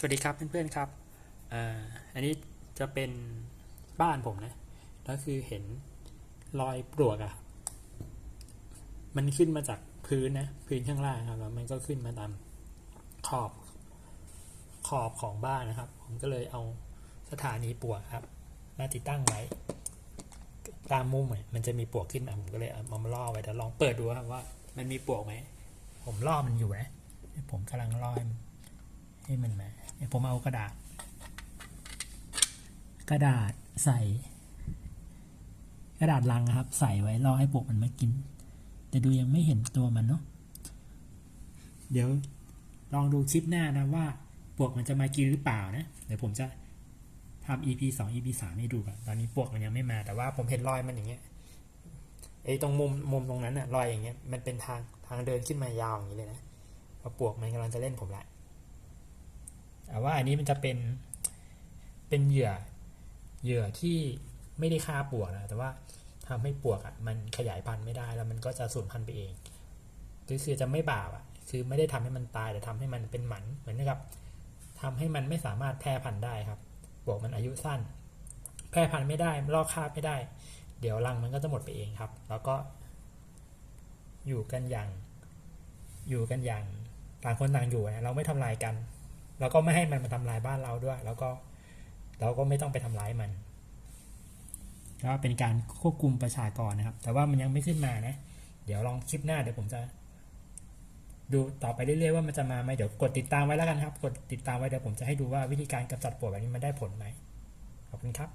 สวัสดีครับเพื่อนๆครับอ,อันนี้จะเป็นบ้านผมนะ แล้วคือเห็นรอยปลวกอะมันขึ้นมาจากพื้นนะ พื้นข้างล่างครับ แล้วมันก็ขึ้นมาตามขอบขอบของบ้านนะครับ ผมก็เลยเอาสถานีปลวกครับ มาติดตั้งไว้ ตามมุมอะมันจะมีปลวกขึ้นมา ผมก็เลยเอามาล่อไว้เดี๋ยวลองเปิดดูครับว่า มันมีปลวกไหม ผมล่อมันอยู่นะ ผมกำลังล่อให้มัน ให้มันมาเดี๋ยวผมเอากระดาษ กระดาษใส่ กระดาษลังครับ ใส่ไว้รอให้ปลวกมันมากิน แต่ดูยังไม่เห็นตัวมันเนาะเดี๋ยวลองดูคลิปหน้านะว่าปลวกมันจะมากินหรือเปล่านะ เดี๋ยวผมจะทำ EP สอง EP สามให้ดูก่อนตอนนี้ปลวกมันยังไม่มา แต่ว่าผมเห็นรอยมันอย่างเงี้ยไอ้ตรงมุมมุมตรงนั้นอะรอยอย่างเงี้ยมันเป็นทางทางเดินขึ้นมายาวอย่างนี้เลยนะพราปลวกมันกำลังจะเล่นผมละ แต่ว่าอันนี้มันจะเป็นเป็นเหยื่อเหยื่อที่ไม่ได้ฆ่าปลวกนะแต่ว่าทำให้ปลวกอะมันขยายพันธุ์ไม่ได้ แล้วมันก็จะสูญพันธุ์ไปเองคือจะไม่บาปอะคือไม่ได้ทำให้มันตายแต่ทำให้มันเป็นหมันเหมือนกับทำให้มันไม่สามารถแพร่พันธุ์ได้ครับปลวกมันอายุสั้น แพร่พันธุ์ไม่ได้ลอกคาบไม่ได้ เดี๋ยวรังมันก็จะหมดไปเองครับ แล้วก็ อยู่กันอย่าง อยู่กันอย่างต่างคนต่างอยู่นะเราไม่ทำลายกัน แล้วก็ไม่ให้มันมาทำลายบ้านเราด้วย แล้วก็เราก็ไม่ต้องไปทำร้ายมันก็เป็นการควบคุมประชากรนะครับ แต่ว่ามันยังไม่ขึ้นมานะ เดี๋ยวลองคลิปหน้าเดี๋ยวผมจะ ดูต่อไปเรื่อยๆว่ามันจะมาไหมเดี๋ยวกดติดตามไว้แล้วกันครับ กดติดตามไว้เดี๋ยวผมจะให้ดูว่าวิธีการกำจัดปลวกแบบนี้มันได้ผลไหมขอบคุณครับ